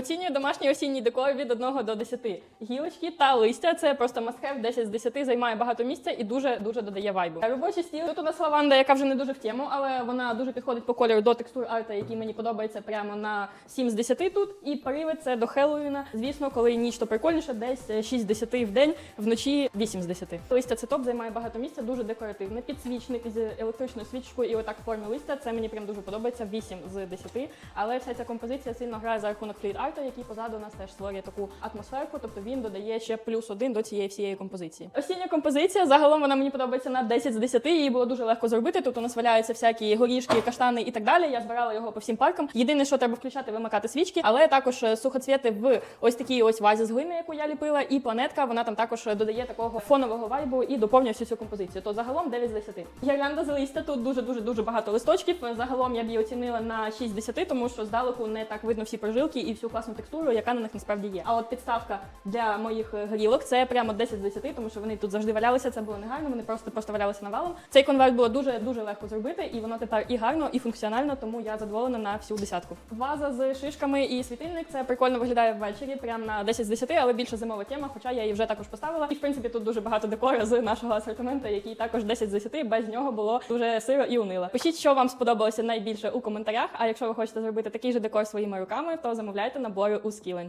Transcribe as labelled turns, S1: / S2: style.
S1: Оцінюю домашній осінній декор від 1 до 10. Гілочки та листя це просто must-have, 10 з 10, займає багато місця і дуже дуже додає вайбу. Робочий стіл. Тут у нас лаванда, яка вже не дуже в тему, але вона дуже підходить по кольору до текстур арта, який мені подобається прямо на 7 з 10 тут. І привид це до Хеллоуіна. Звісно, коли ніч, то прикольніше, десь 6 з 10 в день, вночі 8 з 10. Листя це топ, займає багато місця, дуже декоративне. Підсвічник з електричною свічкою і отак в формі листя. Це мені прям дуже подобається. 8 з 10. Але вся ця композиція сильно грає за рахунок фліт арта, який позаду у нас теж створює таку атмосферку. Тобто він додає ще плюс один до цієї всієї композиції. Осіння композиція загалом вона мені подобається на 10 з 10. Її було дуже легко зробити. Тут у нас валяються всякі горішки, каштани і так далі. Я збирала його по всім паркам. Єдине, що треба включати, вимикати свічки, але також е, сухоцвіти в ось такій ось вазі з глини, яку я ліпила, і планетка. Вона там також додає такого фонового вайбу і доповнює всю цю композицію. То загалом 9 з 10. Гірлянда з листя тут дуже дуже дуже багато листочків. Загалом я б її оцінила на 6 з 10, тому що здалеку не так видно всі прожилки і всю класну текстуру, яка на них насправді є. А от підставка для моїх е, горілок це прямо 10 з 10, тому що вони тут завжди валялися. Це було не гарно. Вони просто просто валялися навалом. Цей конверт було дуже дуже легко зробити, і воно тепер і гарно, і функціонально, тому я задоволена на всю десятку. Ваза з шишками і світильник це прикольно виглядає ввечері, прям на 10 з 10, але більше зимова тема, хоча я її вже також поставила. І в принципі тут дуже багато декора з нашого асортименту, який також 10 з 10, без нього було дуже сиро і унило. Пишіть, що вам сподобалося найбільше у коментарях. А якщо ви хочете зробити такий же декор своїми руками, то замовляйте набори у Skillenge.